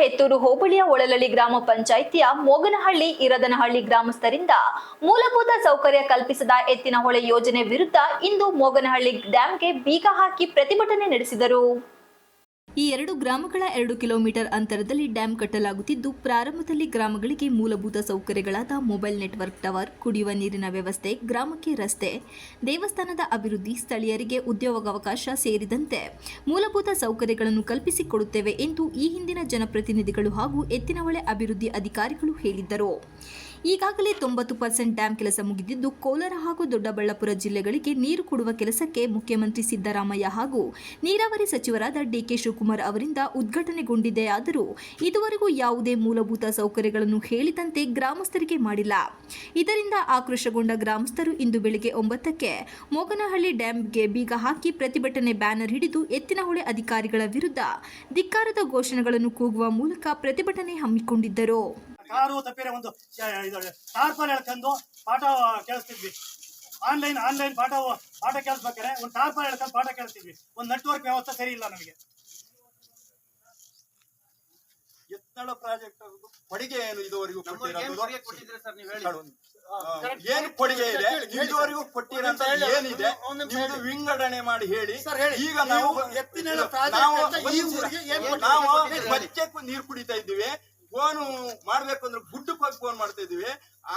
ಹೆತ್ತೂರು ಹೋಬಳಿಯ ಒಳಲಳ್ಳಿ ಗ್ರಾಮ ಪಂಚಾಯಿತಿಯ ಮೋಗನಹಳ್ಳಿ ಇರದನಹಳ್ಳಿ ಗ್ರಾಮಸ್ಥರಿಂದ ಮೂಲಭೂತ ಸೌಕರ್ಯ ಕಲ್ಪಿಸದ ಎತ್ತಿನಹೊಳೆ ಯೋಜನೆ ವಿರುದ್ಧ ಇಂದು ಮೋಗನಹಳ್ಳಿ ಡ್ಯಾಂಗೆ ಬೀಗ ಹಾಕಿ ಪ್ರತಿಭಟನೆ ನಡೆಸಿದರು. ಈ ಎರಡು ಗ್ರಾಮಗಳ ಎರಡು ಕಿಲೋಮೀಟರ್ ಅಂತರದಲ್ಲಿ ಡ್ಯಾಂ ಕಟ್ಟಲಾಗುತ್ತಿದ್ದು, ಪ್ರಾರಂಭದಲ್ಲಿ ಗ್ರಾಮಗಳಿಗೆ ಮೂಲಭೂತ ಸೌಕರ್ಯಗಳಾದ ಮೊಬೈಲ್ ನೆಟ್ವರ್ಕ್ ಟವರ್, ಕುಡಿಯುವ ನೀರಿನ ವ್ಯವಸ್ಥೆ, ಗ್ರಾಮಕ್ಕೆ ರಸ್ತೆ, ದೇವಸ್ಥಾನದ ಅಭಿವೃದ್ಧಿ, ಸ್ಥಳೀಯರಿಗೆ ಉದ್ಯೋಗಾವಕಾಶ ಸೇರಿದಂತೆ ಮೂಲಭೂತ ಸೌಕರ್ಯಗಳನ್ನು ಕಲ್ಪಿಸಿಕೊಡುತ್ತೇವೆ ಎಂದು ಈ ಹಿಂದಿನ ಜನಪ್ರತಿನಿಧಿಗಳು ಹಾಗೂ ಎತ್ತಿನಹೊಳೆ ಅಭಿವೃದ್ಧಿ ಅಧಿಕಾರಿಗಳು ಹೇಳಿದ್ದರು. ಈಗಾಗಲೇ ತೊಂಬತ್ತು ಪರ್ಸೆಂಟ್ ಡ್ಯಾಂ ಕೆಲಸ ಮುಗಿದಿದ್ದು ಕೋಲಾರ ಹಾಗೂ ದೊಡ್ಡಬಳ್ಳಾಪುರ ಜಿಲ್ಲೆಗಳಿಗೆ ನೀರು ಕೊಡುವ ಕೆಲಸಕ್ಕೆ ಮುಖ್ಯಮಂತ್ರಿ ಸಿದ್ದರಾಮಯ್ಯ ಹಾಗೂ ನೀರಾವರಿ ಸಚಿವರಾದ ಡಿಕೆ ಶಿವಕುಮಾರ್ ಅವರಿಂದ ಉದ್ಘಾಟನೆಗೊಂಡಿದೆ ಆದರೂ ಇದುವರೆಗೂ ಯಾವುದೇ ಮೂಲಭೂತ ಸೌಕರ್ಯಗಳನ್ನು ಹೇಳಿದಂತೆ ಗ್ರಾಮಸ್ಥರಿಗೆ ಮಾಡಿಲ್ಲ. ಇದರಿಂದ ಆಕ್ರೋಶಗೊಂಡ ಗ್ರಾಮಸ್ಥರು ಇಂದು ಬೆಳಗ್ಗೆ ಒಂಬತ್ತಕ್ಕೆ ಮೋಗನಹಳ್ಳಿ ಡ್ಯಾಂಗೆ ಬೀಗ ಹಾಕಿ ಪ್ರತಿಭಟನೆ ಬ್ಯಾನರ್ ಹಿಡಿದು ಎತ್ತಿನಹೊಳೆ ಅಧಿಕಾರಿಗಳ ವಿರುದ್ಧ ಧಿಕ್ಕಾರದ ಘೋಷಣೆಗಳನ್ನು ಕೂಗುವ ಮೂಲಕ ಪ್ರತಿಭಟನೆ ಹಮ್ಮಿಕೊಂಡಿದ್ದರು. ಕಾರು ತಪ್ಪಿರೆ ಒಂದು ಇದು ಟಾರ್ಪಲ್ ಎಳ್ಕೊಂಡು ಪಾಠ ಕೇಳಿಸ್ತಿದ್ವಿ. ಆನ್ಲೈನ್ ಆನ್ಲೈನ್ ಪಾಠ ಪಾಠ ಕೇಳಿಸ್ಬೇಕಾರೆ ಒಂದು ಟಾರ್ಪಲ್ ಎಳ್ಕೊಂಡು ಪಾಠ ಕೇಳಿಸ್ತಿದ್ವಿ. ಒಂದು ನೆಟ್ವರ್ಕ್ ವ್ಯವಸ್ಥೆ ಸರಿ ಇಲ್ಲ ನಮಗೆ. ಎತ್ತಳ ಪ್ರಾಜೆಕ್ಟ್ ಕೊಡುಗೆ ಏನು ಇದುವರೆಗೂ ಏನ್? ಕೊಡುಗೆ ಇದೆ? ಇದುವರೆಗೂ ಕೊಟ್ಟಿರಂತ ಏನಿದೆ? ನಿಮ್ದು ವಿಂಗಡಣೆ ಮಾಡಿ ಹೇಳಿ. ಈಗ ನಾವು ಎತ್ತಿನ ಎತ್ತಿನೆಲ್ಲ ಪ್ರಾಜೆಕ್ಟ್ ನಾವು ಅಂತ ಈ ಊರಿಗೆ ಏನ್ ಕೊಟ್ಟಿದ್ದೀರಾ? ನಾವು ಹೇಳಿ. ಬಚ್ಚಕ್ಕೂ ನೀರು ಕುಡಿತಾ ಇದ್ದೀವಿ. ಫೋನು ಮಾಡ್ಬೇಕು ಅಂದ್ರೆ ಗುಡ್ಡಕ್ಕೆ ಫೋನ್ ಮಾಡ್ತಾ ಇದೀವಿ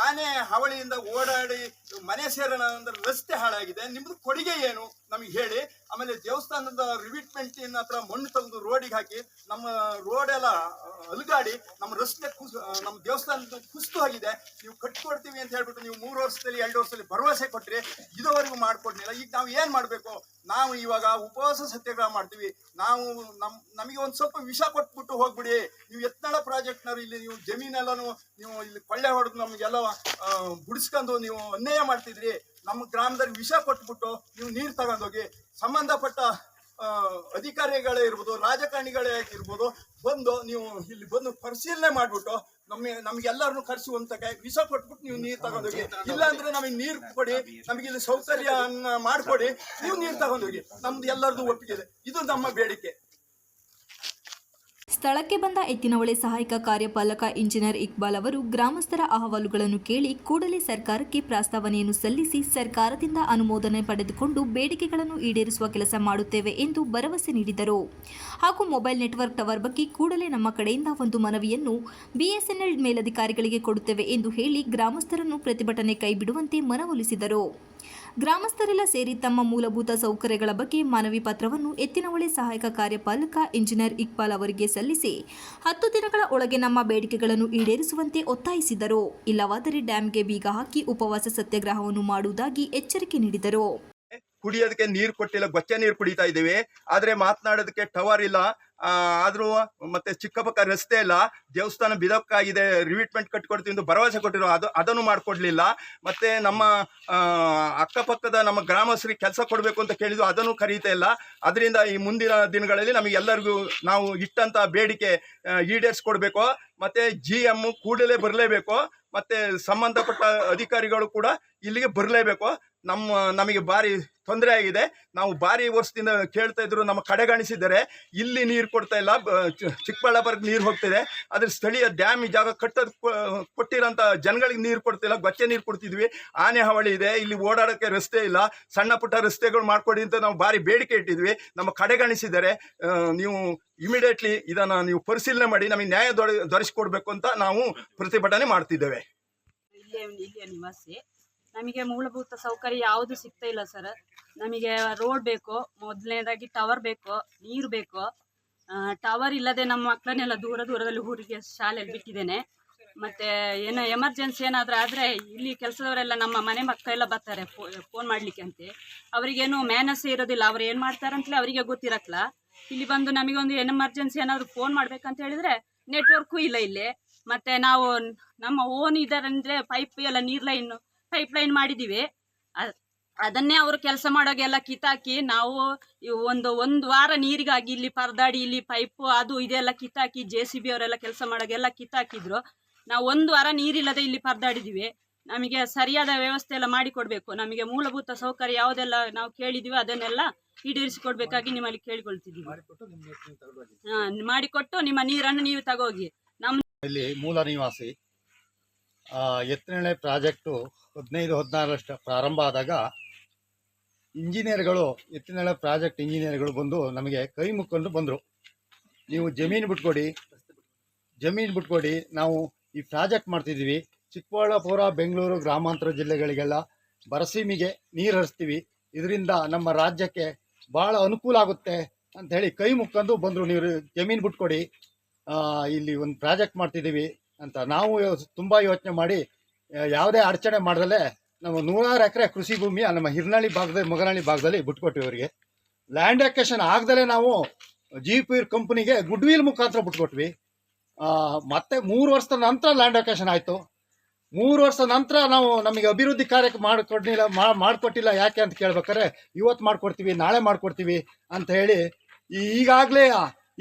ಆನೆ ಹವಳಿಯಿಂದ ಓಡಾಡಿ ಮನೆ ಸೇರೋಣ ಅಂದ್ರೆ ರಸ್ತೆ ಹಾಳಾಗಿದೆ. ನಿಮ್ದು ಕೊಡುಗೆ ಏನು? ನಮಗೆ ಹೇಳಿ, ಆಮೇಲೆ ದೇವಸ್ಥಾನದ ರಿವಿಟ್ಮೆಂಟ್ ಹತ್ರ ಮಣ್ಣು ತಂದು ರೋಡಿಗೆ ಹಾಕಿ, ನಮ್ಮ ರೋಡ್ ಎಲ್ಲ ಅಲುಗಾಡಿ, ನಮ್ಮ ರಸ್ತೆ ಕುಸ್ ನಮ್ಮ ದೇವಸ್ಥಾನದ ಕುಸ್ತು ಆಗಿದೆ ನೀವು ಕಟ್ಕೊಡ್ತೀವಿ ಅಂತ ಹೇಳ್ಬಿಟ್ಟು ನೀವು ಮೂರು ವರ್ಷದಲ್ಲಿ, ಎರಡು ವರ್ಷದಲ್ಲಿ ಭರವಸೆ ಕೊಟ್ಟರೆ ಇದುವರೆಗೂ ಮಾಡ್ಕೊಡ್ಲಿಲ್ಲ. ಈಗ ನಾವು ಏನು ಮಾಡಬೇಕು? ನಾವು ಇವಾಗ ಉಪವಾಸ ಸತ್ಯಾಗ್ರಹ ಮಾಡ್ತೀವಿ. ನಾವು ನಮ್, ನಮಗೆ ಒಂದು ಸ್ವಲ್ಪ ವಿಷ ಕೊಟ್ಬಿಟ್ಟು ಹೋಗ್ಬಿಡಿ. ನೀವು ಎತ್ನಾಳ ಪ್ರಾಜೆಕ್ಟ್ನವ್ರು, ಇಲ್ಲಿ ನೀವು ಜಮೀನೆಲ್ಲನೂ ನೀವು ಇಲ್ಲಿ ಕೊಳ್ಳೆ ಹೊಡೆದು ನಮಗೆಲ್ಲ ಬುಡಿಸ್ಕೊಂಡು ನೀವು ಅನ್ಯಾಯ ಮಾಡ್ತಿದ್ರಿ. ನಮ್ಮ ಗ್ರಾಮದಲ್ಲಿ ವಿಷ ಕೊಟ್ಬಿಟ್ಟು ನೀವು ನೀರು ತಗೊಂಡೋಗಿ, ಸಂಬಂಧಪಟ್ಟ ಅಧಿಕಾರಿಗಳೇ ಇರ್ಬೋದು, ರಾಜಕಾರಣಿಗಳೇ ಆಗಿರ್ಬೋದು, ಬಂದು ನೀವು ಇಲ್ಲಿ ಬಂದು ಪರಿಶೀಲನೆ ಮಾಡ್ಬಿಟ್ಟು ನಮಗೆ ನಮ್ಗೆಲ್ಲರನ್ನು ಕೈ ವಿಷ ಕೊಟ್ಬಿಟ್ಟು ನೀವು ನೀರು ತಗೊಂಡೋಗಿ. ಇಲ್ಲ ಅಂದ್ರೆ ನಮಗೆ ನೀರು ಕೊಡಿ, ನಮಗೆ ಇಲ್ಲಿ ಸೌಕರ್ಯ ಮಾಡ್ಕೊಡಿ, ನೀವು ನೀರು ತಗೊಂಡೋಗಿ. ನಮ್ದು ಎಲ್ಲರದು ಒಪ್ಪಿಗೆ ಇದು ನಮ್ಮ ಬೇಡಿಕೆ. ಸ್ಥಳಕ್ಕೆ ಬಂದ ಎತ್ತಿನಹೊಳೆ ಸಹಾಯಕ ಕಾರ್ಯಪಾಲಕ ಇಂಜಿನಿಯರ್ ಇಕ್ಬಾಲ್ ಅವರು ಗ್ರಾಮಸ್ಥರ ಅಹವಾಲುಗಳನ್ನು ಕೇಳಿ ಕೂಡಲೇ ಸರ್ಕಾರಕ್ಕೆ ಪ್ರಸ್ತಾವನೆಯನ್ನು ಸಲ್ಲಿಸಿ ಸರ್ಕಾರದಿಂದ ಅನುಮೋದನೆ ಪಡೆದುಕೊಂಡು ಬೇಡಿಕೆಗಳನ್ನು ಈಡೇರಿಸುವ ಕೆಲಸ ಮಾಡುತ್ತೇವೆ ಎಂದು ಭರವಸೆ ನೀಡಿದರು. ಹಾಗೂ ಮೊಬೈಲ್ ನೆಟ್ವರ್ಕ್ ಟವರ್ ಬಗ್ಗೆ ಕೂಡಲೇ ನಮ್ಮ ಕಡೆಯಿಂದ ಒಂದು ಮನವಿಯನ್ನು ಬಿಎಸ್ಎನ್ಎಲ್ ಮೇಲಧಿಕಾರಿಗಳಿಗೆ ಕೊಡುತ್ತೇವೆ ಎಂದು ಹೇಳಿ ಗ್ರಾಮಸ್ಥರನ್ನು ಪ್ರತಿಭಟನೆ ಕೈಬಿಡುವಂತೆ ಮನವೊಲಿಸಿದರು. ಗ್ರಾಮಸ್ಥರೆಲ್ಲ ಸೇರಿ ತಮ್ಮ ಮೂಲಭೂತ ಸೌಕರ್ಯಗಳ ಬಗ್ಗೆ ಮನವಿ ಪತ್ರವನ್ನು ಎತ್ತಿನಹೊಳೆ ಸಹಾಯಕ ಕಾರ್ಯಪಾಲಕ ಇಂಜಿನಿಯರ್ ಇಕ್ಬಾಲ್ ಅವರಿಗೆ ಸಲ್ಲಿಸಿ ಹತ್ತು ದಿನಗಳ ಒಳಗೆ ನಮ್ಮ ಬೇಡಿಕೆಗಳನ್ನು ಈಡೇರಿಸುವಂತೆ ಒತ್ತಾಯಿಸಿದರು. ಇಲ್ಲವಾದರೆ ಡ್ಯಾಂಗೆ ಬೀಗ ಹಾಕಿ ಉಪವಾಸ ಸತ್ಯಾಗ್ರಹವನ್ನು ಮಾಡುವುದಾಗಿ ಎಚ್ಚರಿಕೆ ನೀಡಿದರು. ಕುಡಿಯೋದಕ್ಕೆ ನೀರು ಕೊಟ್ಟಿಲ್ಲ ಗೊಚ್ಚೆ ನೀರು ಕುಡಿತಾ ಇದ್ದೀವಿ. ಆದರೆ ಮಾತನಾಡೋದಕ್ಕೆ ಟವರ್ ಇಲ್ಲ. ಆದ್ರೂ ಮತ್ತೆ ಚಿಕ್ಕಪಕ್ಕ ರಸ್ತೆ ಇಲ್ಲ ದೇವಸ್ಥಾನ ಬಿದಕ್ಕಾಗಿದೆ ರಿವಿಟ್ಮೆಂಟ್ ಕಟ್ಕೊಡ್ತೀವಿ ಎಂದು ಭರವಸೆ ಕೊಟ್ಟಿರೋ ಅದು, ಅದನ್ನು ಮಾಡ್ಕೊಡ್ಲಿಲ್ಲ. ಮತ್ತೆ ನಮ್ಮ ಅಕ್ಕಪಕ್ಕದ ನಮ್ಮ ಗ್ರಾಮಸ್ಥರಿಗೆ ಕೆಲಸ ಕೊಡಬೇಕು ಅಂತ ಕೇಳಿದ್ರು, ಅದನ್ನು ಕರೀತಾ ಇಲ್ಲ. ಅದರಿಂದ ಈ ಮುಂದಿನ ದಿನಗಳಲ್ಲಿ ನಮಗೆ ಎಲ್ಲರಿಗೂ ನಾವು ಇಟ್ಟಂತ ಬೇಡಿಕೆ ಈಡೇರ್ಸ್ ಈಡೇರಿಸ್ಕೊಡ್ಬೇಕು. ಮತ್ತೆ ಜಿ ಎಂ ಕೂಡಲೇ ಬರಲೇಬೇಕು. ಮತ್ತೆ ಸಂಬಂಧಪಟ್ಟ ಅಧಿಕಾರಿಗಳು ಕೂಡ ಇಲ್ಲಿಗೆ ಬರಲೇಬೇಕು. ನಮ್ಮ, ನಮಗೆ ಭಾರಿ ತೊಂದರೆ ಆಗಿದೆ. ನಾವು ಭಾರಿ ವರ್ಷದಿಂದ ಕೇಳ್ತಾ ಇದ್ರು, ನಮ್ಮ ಕಡೆಗಾಣಿಸಿದ್ದಾರೆ. ಇಲ್ಲಿ ನೀರು ಕೊಡ್ತಾ ಇಲ್ಲ. ಚಿಕ್ಕಬಳ್ಳಾಪುರಕ್ಕೆ ನೀರು ಹೋಗ್ತಿದೆ. ಆದರೆ ಸ್ಥಳೀಯ ಡ್ಯಾಮ್ ಜಾಗ ಕಟ್ಟೋದು ಕೊಟ್ಟಿರೋಂಥ ಜನಗಳಿಗೆ ನೀರು ಕೊಡ್ತಿಲ್ಲ. ಗೊಚ್ಚೆ ನೀರು ಕೊಡ್ತಿದ್ವಿ. ಆನೆ ಹಾವಳಿ ಇದೆ. ಇಲ್ಲಿ ಓಡಾಡೋಕ್ಕೆ ರಸ್ತೆ ಇಲ್ಲ. ಸಣ್ಣ ಪುಟ್ಟ ರಸ್ತೆಗಳು ಮಾಡ್ಕೊಡಿ ಅಂತ ನಾವು ಭಾರಿ ಬೇಡಿಕೆ ಇಟ್ಟಿದ್ವಿ. ನಮ್ಮ ಕಡೆಗಣಿಸಿದ್ದಾರೆ. ನೀವು ಇಮಿಡಿಯೇಟ್ಲಿ ಇದನ್ನು ನೀವು ಪರಿಶೀಲನೆ ಮಾಡಿ, ನಮಗೆ ನ್ಯಾಯ ದೊರೆ, ದೊರೆಸಿಕೊಡ್ಬೇಕು ಅಂತ ನಾವು ಪ್ರತಿಭಟನೆ ಮಾಡ್ತಿದ್ದೇವೆ. ನಿವಾಸಿ. ನಮಗೆ ಮೂಲಭೂತ ಸೌಕರ್ಯ ಯಾವುದು ಸಿಗ್ತಾ ಇಲ್ಲ ಸರ್. ನಮಗೆ ರೋಡ್ ಬೇಕು, ಮೊದಲನೇದಾಗಿ ಟವರ್ ಬೇಕು, ನೀರು ಬೇಕು. ಟವರ್ ಇಲ್ಲದೆ ನಮ್ಮ ಮಕ್ಕಳನ್ನೆಲ್ಲ ದೂರ ದೂರದಲ್ಲಿ ಊರಿಗೆ ಶಾಲೆಯಲ್ಲಿ ಬಿಟ್ಟಿದ್ದೇನೆ. ಮತ್ತೆ ಏನೋ ಎಮರ್ಜೆನ್ಸಿ ಏನಾದರೂ ಆದರೆ ಇಲ್ಲಿ ಕೆಲಸದವರೆಲ್ಲ ನಮ್ಮ ಮನೆ ಮಕ್ಕಳೆಲ್ಲ ಬರ್ತಾರೆ ಫೋನ್ ಮಾಡಲಿಕ್ಕೆ ಅಂತೆ. ಅವರಿಗೇನು ಮ್ಯಾನಸ್ ಇರೋದಿಲ್ಲ. ಅವ್ರು ಏನು ಮಾಡ್ತಾರೆ ಅಂತಲೇ ಅವರಿಗೆ ಗೊತ್ತಿರಕ್ಲ ಇಲ್ಲಿ ಬಂದು ನಮಗೊಂದು ಎಮರ್ಜೆನ್ಸಿ ಏನಾದರೂ ಫೋನ್ ಮಾಡಬೇಕಂತ ಹೇಳಿದರೆ ನೆಟ್ವರ್ಕು ಇಲ್ಲ ಇಲ್ಲಿ. ಮತ್ತೆ ನಾವು ನಮ್ಮ ಓನ್ ಇದರಂದ್ರೆ ಪೈಪ್ ಎಲ್ಲ ನೀರು ಲೈನ್ ಪೈಪ್ ಲೈನ್ ಮಾಡಿದ್ದೀವಿ ಅದನ್ನೇ ಅವರು ಕೆಲಸ ಮಾಡೋಗೆಲ್ಲ ಕಿತ್ತಾಕಿ ನಾವು ಒಂದು ಒಂದು ವಾರ ನೀರಿಗಾಗಿ ಇಲ್ಲಿ ಪರದಾಡಿ ಇಲ್ಲಿ ಪೈಪ್ ಅದು ಇದೆಲ್ಲ ಕಿತ್ತಾಕಿ ಜೆ ಸಿ ಬಿ ಅವರೆಲ್ಲ ಕೆಲಸ ಮಾಡೋಗೆಲ್ಲ ಕಿತ್ತಾಕಿದ್ರು. ನಾವು ಒಂದು ವಾರ ನೀರಿಲ್ಲದೆ ಇಲ್ಲಿ ಪರದಾಡಿದೀವಿ. ನಮಗೆ ಸರಿಯಾದ ವ್ಯವಸ್ಥೆ ಎಲ್ಲ ಮಾಡಿಕೊಡ್ಬೇಕು. ನಮಗೆ ಮೂಲಭೂತ ಸೌಕರ್ಯ ಯಾವುದೆಲ್ಲ ನಾವು ಕೇಳಿದೀವಿ ಅದನ್ನೆಲ್ಲ ಈಡೇರಿಸಿಕೊಡ್ಬೇಕಾಗಿ ನಿಮ್ಮಲ್ಲಿ ಕೇಳಿಕೊಳ್ತಿದ್ದೀವಿ ಹಾ ಮಾಡಿಕೊಟ್ಟು ನಿಮ್ಮ ನೀರನ್ನು ನೀವು ತಗೋಗಿ. ನಮ್ಮ ಇಲ್ಲಿ ಮೂಲ ನಿವಾಸಿ ಎತ್ತನೇ ಪ್ರಾಜೆಕ್ಟು ಹದಿನೈದು ಹದಿನಾರರಷ್ಟು ಪ್ರಾರಂಭ ಆದಾಗ ಇಂಜಿನಿಯರ್ಗಳು, ಎತ್ತಿನಳ ಪ್ರಾಜೆಕ್ಟ್ ಇಂಜಿನಿಯರ್ಗಳು ಬಂದು ನಮಗೆ ಕೈ ಮುಕ್ಕೊಂಡು ಬಂದರು. ನೀವು ಜಮೀನು ಬಿಟ್ಕೊಡಿ ಜಮೀನು ಬಿಟ್ಕೊಡಿ, ನಾವು ಈ ಪ್ರಾಜೆಕ್ಟ್ ಮಾಡ್ತಿದ್ದೀವಿ. ಚಿಕ್ಕಬಳ್ಳಾಪುರ, ಬೆಂಗಳೂರು ಗ್ರಾಮಾಂತರ ಜಿಲ್ಲೆಗಳಿಗೆಲ್ಲ ಬರಸೀಮಿಗೆ ನೀರು ಹರಿಸ್ತೀವಿ. ಇದರಿಂದ ನಮ್ಮ ರಾಜ್ಯಕ್ಕೆ ಭಾಳ ಅನುಕೂಲ ಆಗುತ್ತೆ ಅಂತ ಹೇಳಿ ಕೈ ಮುಕ್ಕೊಂಡು ಬಂದರು. ನೀವು ಜಮೀನು ಬಿಟ್ಕೊಡಿ ಇಲ್ಲಿ ಒಂದು ಪ್ರಾಜೆಕ್ಟ್ ಮಾಡ್ತಿದ್ದೀವಿ ಅಂತ ನಾವು ತುಂಬ ಯೋಚನೆ ಮಾಡಿ ಯಾವುದೇ ಅಡಚಣೆ ಮಾಡ್ದಲೆ ನಾವು ನೂರಾರು ಎಕರೆ ಕೃಷಿ ಭೂಮಿ ನಮ್ಮ ಹಿರ್ನಳ್ಳಿ ಭಾಗದಲ್ಲಿ ಮೊಗನಹಳ್ಳಿ ಭಾಗದಲ್ಲಿ ಬಿಟ್ಕೊಟ್ಟಿವಿ ಅವರಿಗೆ. ಲ್ಯಾಂಡ್ ಅಕ್ವೇಷನ್ ಆಗದಲ್ಲೇ ನಾವು ಜಿ ಪಿ ಕಂಪ್ನಿಗೆ ಗುಡ್ ವಿಲ್ ಮುಖಾಂತರ ಬಿಟ್ಕೊಟ್ವಿ. ಮತ್ತೆ ಮೂರು ವರ್ಷದ ನಂತರ ಲ್ಯಾಂಡ್ ಅಕ್ವೇಷನ್ ಆಯಿತು. ಮೂರು ವರ್ಷದ ನಂತರ ನಾವು ನಮಗೆ ಅಭಿವೃದ್ಧಿ ಕಾರ್ಯಕ್ಕೆ ಮಾಡಿಕೊಡ್ಲಿಲ್ಲ ಮಾಡಿಕೊಟ್ಟಿಲ್ಲ ಯಾಕೆ ಅಂತ ಕೇಳ್ಬೇಕಾದ್ರೆ, ಇವತ್ತು ಮಾಡ್ಕೊಡ್ತೀವಿ, ನಾಳೆ ಮಾಡ್ಕೊಡ್ತೀವಿ ಅಂತ ಹೇಳಿ ಈಗಾಗಲೇ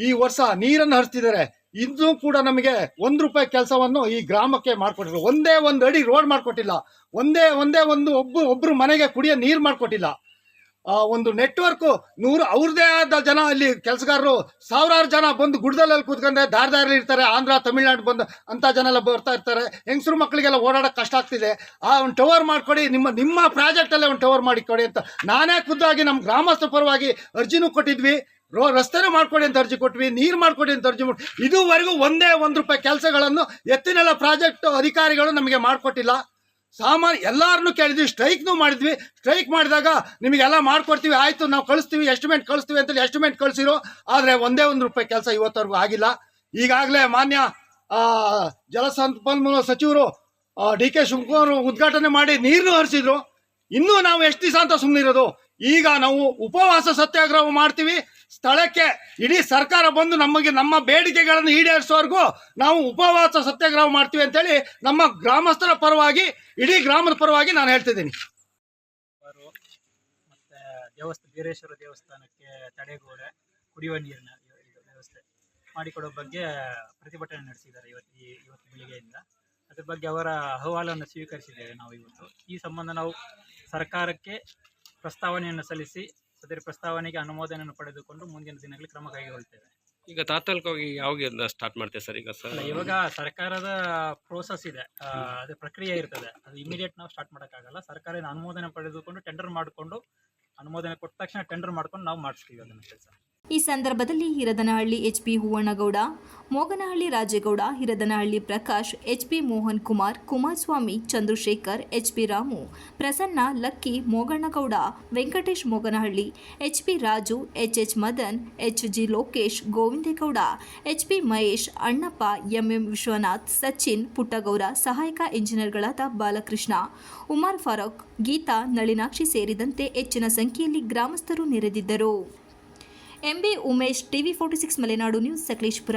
ಈ ವರ್ಷ ನೀರನ್ನು ಹರಿಸ್ತಿದ್ದಾರೆ. ಇನ್ನೂ ಕೂಡ ನಮಗೆ ಒಂದು ರೂಪಾಯಿ ಕೆಲಸವನ್ನು ಈ ಗ್ರಾಮಕ್ಕೆ ಮಾಡಿಕೊಟ್ಟಿಲ್ಲ ಒಂದೇ ಒಂದು ಅಡಿ ರೋಡ್ ಮಾಡಿಕೊಟ್ಟಿಲ್ಲ. ಒಂದೇ ಒಂದೇ ಒಂದು ಒಬ್ಬ ಒಬ್ಬರು ಮನೆಗೆ ಕುಡಿಯೋ ನೀರು ಮಾಡಿಕೊಟ್ಟಿಲ್ಲ. ಒಂದು ನೆಟ್ವರ್ಕು ನೂರು, ಅವ್ರದ್ದೇ ಆದ ಜನ ಅಲ್ಲಿ ಕೆಲಸಗಾರರು ಸಾವಿರಾರು ಜನ ಬಂದು ಗುಡ್ದಲ್ಲಲ್ಲಿ ಕೂತ್ಕೊಂಡೆ ದಾರಿ ಇರ್ತಾರೆ, ಆಂಧ್ರ, ತಮಿಳ್ನಾಡು ಬಂದು ಅಂತ ಜನ ಎಲ್ಲ ಬರ್ತಾ ಇರ್ತಾರೆ. ಹೆಂಗಸರು ಮಕ್ಕಳಿಗೆಲ್ಲ ಓಡಾಡೋಕೆ ಕಷ್ಟ ಆಗ್ತಿದೆ. ಆ, ಒಂದು ಟವರ್ ಮಾಡಿಕೊಡಿ, ನಿಮ್ಮ ನಿಮ್ಮ ಪ್ರಾಜೆಕ್ಟಲ್ಲೇ ಒಂದು ಟವರ್ ಮಾಡಿಕೊಡಿ ಅಂತ ನಾನೇ ಖುದ್ದಾಗಿ ನಮ್ಮ ಗ್ರಾಮಸ್ಥ ಪರವಾಗಿ ಅರ್ಜಿನೂ ಕೊಟ್ಟಿದ್ವಿ. ರೋ, ರಸ್ತೆನೂ ಮಾಡ್ಕೊಡಿ ಅಂತ ಅರ್ಜಿ ಕೊಟ್ವಿ, ನೀರು ಮಾಡ್ಕೊಡಿ ಅಂತ ಅರ್ಜಿ ಮಾಡಿ ಇದುವರೆಗೂ ಒಂದೇ ಒಂದು ರೂಪಾಯಿ ಕೆಲಸಗಳನ್ನು ಎತ್ತಿನೆಲ್ಲ ಪ್ರಾಜೆಕ್ಟ್ ಅಧಿಕಾರಿಗಳು ನಮಗೆ ಮಾಡಿಕೊಟ್ಟಿಲ್ಲ. ಸಾಮಾನ್ಯ ಎಲ್ಲರನ್ನೂ ಕೇಳಿದ್ವಿ, ಸ್ಟ್ರೈಕ್ನೂ ಮಾಡಿದ್ವಿ. ಸ್ಟ್ರೈಕ್ ಮಾಡಿದಾಗ ನಿಮಗೆಲ್ಲ ಮಾಡ್ಕೊಡ್ತೀವಿ, ಆಯಿತು, ನಾವು ಕಳಿಸ್ತೀವಿ, ಎಸ್ಟಿಮೇಟ್ ಕಳಿಸ್ತೀವಿ ಅಂತೇಳಿ ಎಸ್ಟಿಮೇಟ್ ಕಳಿಸಿರೋ, ಆದರೆ ಒಂದೇ ಒಂದು ರೂಪಾಯಿ ಕೆಲಸ ಇವತ್ತವರೆಗೂ ಆಗಿಲ್ಲ. ಈಗಾಗಲೇ ಮಾನ್ಯ ಜಲಸಂಪನ್ಮೂಲ ಸಚಿವರು ಡಿ ಕೆ ಶಿವಕುಮಾರ್ ಉದ್ಘಾಟನೆ ಮಾಡಿ ನೀರನ್ನು ಹರಿಸಿದ್ರು. ಇನ್ನೂ ನಾವು ಎಷ್ಟು ದಿವಸ ಅಂತ ಸುಮ್ಮನಿರೋದು ಈಗ ನಾವು ಉಪವಾಸ ಸತ್ಯಾಗ್ರಹ ಮಾಡ್ತೀವಿ. ಸ್ಥಳಕ್ಕೆ ಇಡೀ ಸರ್ಕಾರ ಬಂದು ನಮಗೆ ನಮ್ಮ ಬೇಡಿಕೆಗಳನ್ನು ಈಡೇರಿಸೋವರೆಗೂ ನಾವು ಉಪವಾಸ ಸತ್ಯಾಗ್ರಹ ಮಾಡ್ತೀವಿ ಅಂತೇಳಿ ನಮ್ಮ ಗ್ರಾಮಸ್ಥರ ಪರವಾಗಿ, ಇಡೀ ಗ್ರಾಮದ ಪರವಾಗಿ ನಾನು ಹೇಳ್ತಿದ್ದೀನಿ. ಮತ್ತೆ ದೇವಸ್ಥಾನ ವೀರೇಶ್ವರ ದೇವಸ್ಥಾನಕ್ಕೆ ತಡೆಗೋಡೆ, ಕುಡಿಯುವ ನೀರಿನ ವ್ಯವಸ್ಥೆ ಮಾಡಿಕೊಡೋ ಬಗ್ಗೆ ಪ್ರತಿಭಟನೆ ನಡೆಸಿದ್ದಾರೆ ಇವತ್ತು ಇವತ್ತು ಬೆಳಿಗ್ಗೆಯಿಂದ. ಅದ್ರ ಬಗ್ಗೆ ಅವರ ಅಹವಾಲನ್ನು ಸ್ವೀಕರಿಸಿದ್ದೇವೆ ನಾವು ಇವತ್ತು. ಈ ಸಂಬಂಧ ನಾವು ಸರ್ಕಾರಕ್ಕೆ ಪ್ರಸ್ತಾವನೆಯನ್ನು ಸಲ್ಲಿಸಿ ಅದರ ಪ್ರಸ್ತಾವನೆಗೆ ಅನುಮೋದನೆಯನ್ನು ಪಡೆದುಕೊಂಡು ಮುಂದಿನ ದಿನಗಳಲ್ಲಿ ಕ್ರಮ ಕೈಗೊಳ್ತೇವೆ. ಈಗ ತಾತ್ಕಾಲಿಕವಾಗಿ ಯಾವಾಗ ಸ್ಟಾರ್ಟ್ ಮಾಡ್ತೇವೆ ಸರ್? ಈಗ ಸರ್ ಇವಾಗ ಸರ್ಕಾರದ ಪ್ರೋಸೆಸ್ ಇದೆ. ಆ, ಅದು ಪ್ರಕ್ರಿಯೆ ಇರ್ತದೆ. ಅದು ಇಮಿಡಿಯೇಟ್ ನಾವು ಸ್ಟಾರ್ಟ್ ಮಾಡೋಕ್ಕಾಗಲ್ಲ. ಸರ್ಕಾರದ ಅನುಮೋದನೆ ಪಡೆದುಕೊಂಡು ಟೆಂಡರ್ ಮಾಡಿಕೊಂಡು ಅನುಮೋದನೆ ಕೊಟ್ಟ ತಕ್ಷಣ ಟೆಂಡರ್ ಮಾಡ್ಕೊಂಡು ನಾವು ಮಾಡಿಸ್ತೀವಿ ಅದನ್ನು ಕೆಲಸ. ಈ ಸಂದರ್ಭದಲ್ಲಿ Hiradanahalli H P Hoovannagowda Moganahalli Rajegowda, Hiradanahalli Prakash, H P Mohan Kumar Kumaraswamy, Chandrashekar, H P Ramu, Prasanna, Lucky Mogannagowda Venkatesh Moganahalli, H P Raju, H H Madan H G Lokesh, Govindegowda, H P Mahesh, Annappa, M M Vishwanath, Sachin Puttagowda, ಸಹಾಯಕ ಇಂಜಿನಿಯರ್ಗಳಾದ ಬಾಲಕೃಷ್ಣ, ಉಮರ್ ಫಾರೂಕ್, ಗೀತಾ, ನಳಿನಾಕ್ಷಿ ಸೇರಿದಂತೆ ಹೆಚ್ಚಿನ ಸಂಖ್ಯೆಯಲ್ಲಿ ಗ್ರಾಮಸ್ಥರು ನೆರೆದಿದ್ದರು. M B Umesh TV forty six Malenadu news Sakleshpur.